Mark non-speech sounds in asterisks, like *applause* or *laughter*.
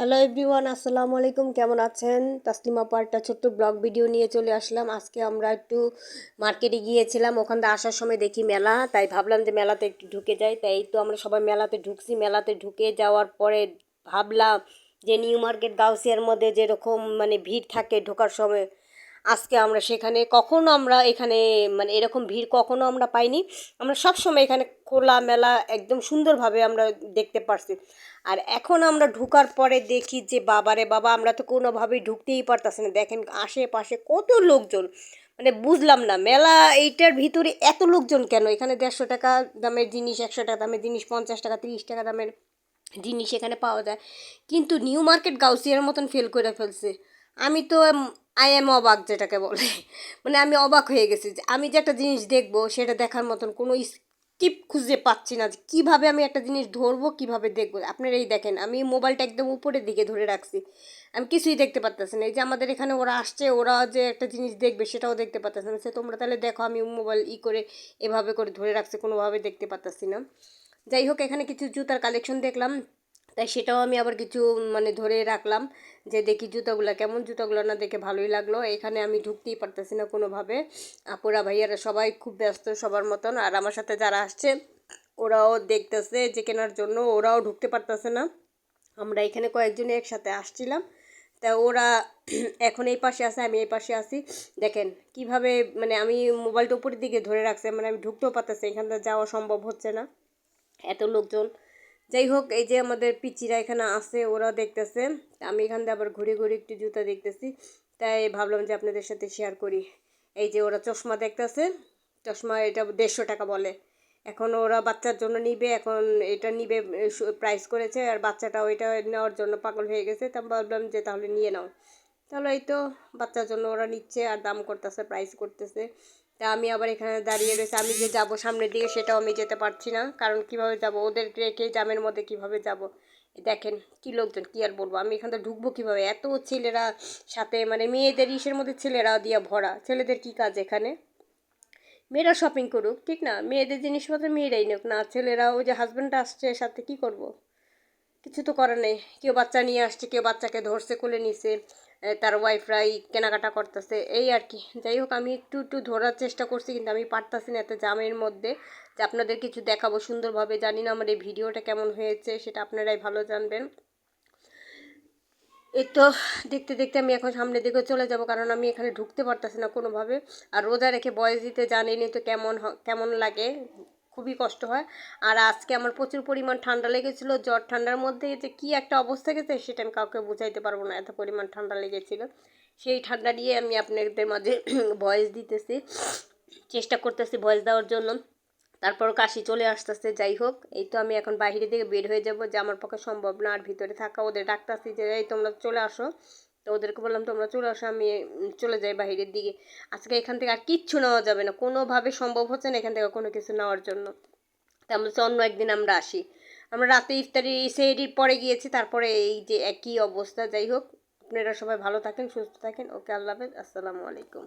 Hello everyone আসসালামু আলাইকুম, কেমন আছেন? তাসলিমা পার্টটা ছোট্ট ব্লগ ভিডিও নিয়ে চলে আসলাম। আজকে আমরা একটু মার্কেটে গিয়েছিলাম, ওখান থেকে আসার সময় দেখি মেলা, তাই ভাবলাম যে মেলাতে একটু ঢুকে যাই। তাই তো আমরা সবাই মেলাতে ঢুকছি। মেলাতে ঢুকে যাওয়ার পরে ভাবলাম যে নিউ মার্কেট, গাউসিয়ার মধ্যে যেরকম মানে ভিড় থাকে ঢোকার সময় আজকে আমরা সেখানে কখনো আমরা এখানে মানে এরকম ভিড় কখনো আমরা পাইনি। আমরা সব সময় এখানে খোলা মেলা একদম সুন্দরভাবে আমরা দেখতে পারছি। আর এখন আমরা ঢুকার পরে দেখি যে, বাবারে বাবা, আমরা তো কোনোভাবেই ঢুকতেই পারতাছি না। দেখেন আশেপাশে কত লোকজন। মানে বুঝলাম না, মেলা এইটার ভিতরে এত লোকজন কেন? এখানে দেড়শো টাকা দামের জিনিস, একশো টাকা দামের জিনিস, পঞ্চাশ টাকা, তিরিশ টাকা দামের জিনিস এখানে পাওয়া যায়। কিন্তু নিউ মার্কেট গাউসিয়ার মতন ফেল করে ফেলছে। আমি তো আই এম অবাক যেটাকে বলে। মানে আমি অবাক হয়ে গেছি যে আমি যে একটা জিনিস দেখব, সেটা দেখার মতন কোনো স্কিপ খুঁজে পাচ্ছি না যে কীভাবে আমি একটা জিনিস ধরবো, কীভাবে দেখব। আপনারা এই দেখেন, আমি মোবাইলটা একদম উপরের দিকে ধরে রাখছি। আমি কিছুই দেখতে পারতেছি না। এই যে আমাদের এখানে ওরা আসছে, ওরা যে একটা জিনিস দেখবে, সেটাও দেখতে পারতেছে না। সে তোমরা তাহলে দেখো, আমি মোবাইল ই করে এভাবে করে ধরে রাখছি, কোনোভাবে দেখতে পারতেছি না। যাই হোক, এখানে কিছু জুতার কালেকশন দেখলাম। তাই সেটাও আমি আবার কিছু মানে ধরে রাখলাম যে দেখি জুতোগুলো কেমন জুতোগুলো না দেখে ভালোই লাগল। এখানে আমি ঢুকতেই পারতেছি না কোনোভাবে। আপুরা, ভাইয়ারা সবাই খুব ব্যস্ত সবার মতন। আর আমার সাথে যারা আসছে, ওরাও দেখতেছে যে কেনার জন্য, ওরাও ঢুকতে পারতেছে না। আমরা এখানে কয়েকজনে একসাথে আসছিলাম। তা ওরা *clears throat* এখন এই পাশে আছে, আমি এই পাশে আছি। দেখেন কীভাবে মানে আমি মোবাইলটা উপরের দিকে ধরে রাখছি মানে আমি ঢুকতেও পারতেছি এখান থেকে যাওয়া সম্ভব হচ্ছে না। এত লোকজন যাই হোক, এই যে আমাদের পিচিরা এখানে আছে ওরা দেখতেছে। আমি এখান থেকে আবার ঘুরে ঘুরে একটু জুতা দেখতেছি। তাই ভাবলাম যে আপনাদের সাথে শেয়ার করি। এই যে ওরা চশমা দেখতেছে। চশমা এটা দেড়শো টাকা বলে। এখন ওরা বাচ্চার জন্য নিবে, এখন এটা নিবে প্রাইস করেছে। আর বাচ্চাটা ওইটা নেওয়ার জন্য পাগল হয়ে গেছে। তা ভাবলাম যে তাহলে নিয়ে নাও। তাহলে এই তো, বাচ্চার জন্য ওরা নিচ্ছে, আর দাম করতেছে প্রাইস করতেছে। তা আমি আবার এখানে দাঁড়িয়ে রয়েছে। আমি যে যাব সামনের দিকে সেটাও আমি যেতে পারছি না। কারণ কীভাবে যাব? ওদের রেখে জামের মধ্যে কীভাবে যাব? দেখেন, কী লোকজন, কী আর বলব? আমি এখান ঢুকবো কীভাবে? এত ছেলেরা সাথে মানে মেয়েদের ইসের মধ্যে ছেলেরা দিয়া ভরা। ছেলেদের কী কাজ এখানে? মেয়েরা শপিং করুক, ঠিক না? মেয়েদের জিনিসপত্র মেয়েরাই নিক। না ছেলেরা ওই যে হাজব্যান্ড আসছে সাথে কি করব। কিছু তো করার নেই। কেউ বাচ্চা নিয়ে আসছে, কেউ বাচ্চাকে ধরছে, কোলে নিছে তার ওয়াইফরাই কেনাকাটা করতেছে, এই আর কি। যাই হোক, আমি একটু একটু ধরার চেষ্টা করছি, কিন্তু আমি পারতাছি না এত জামের মধ্যে। যে আপনাদের কিছু দেখাবো সুন্দরভাবে, জানি না আমার এই ভিডিওটা কেমন হয়েছে, সেটা আপনারাই ভালো জানবেন। এই তো, দেখতে দেখতে আমি এখন সামনের দিকে চলে যাব, কারণ আমি এখানে ঢুকতে পারতেছি না কোনোভাবে। আর রোজা রেখে বয়স দিতে জানিনি, তো কেমন কেমন লাগে? খুবই কষ্ট হয়। আর আজকে আমার প্রচুর পরিমাণ ঠান্ডা লেগেছিলো, জ্বর ঠান্ডার মধ্যে যে কী একটা অবস্থা গেছে সেটা আমি কাউকে বুঝাইতে পারব না, এত পরিমাণ ঠান্ডা লেগেছিলো। সেই ঠান্ডা দিয়ে আমি আপনাদের মাঝে *clears throat* ভয়েস দিতেছি, চেষ্টা করতেছি ভয়েস দেওয়ার জন্য। তারপর কাশি চলে আসতেছে, যাই হোক, এই তো আমি এখন বাইরে দিকে বের হয়ে যাব, যে আমার পক্ষে সম্ভব না, আর ভিতরে থাকা ওদের ডাকতেছি যে, এই তোমরা চলে আসো। তো ওদেরকে বললাম, তোমরা চলে আসো, আমি চলে যাই বাহিরের দিকে। আজকে এখান থেকে আর কিচ্ছু নেওয়া যাবে না। কোনোভাবে সম্ভব হচ্ছে না এখান থেকে কোনো কিছু নেওয়ার জন্য। তা বলছে, অন্য একদিন আমরা আসি। আমরা রাতে ইফতারি, সেহরির পরে গিয়েছি, তারপরে এই যে একই অবস্থা। যাই হোক, আপনারা সবাই ভালো থাকেন, সুস্থ থাকেন। ওকে, আল্লাহ হাফেজ। আসসালামু আলাইকুম।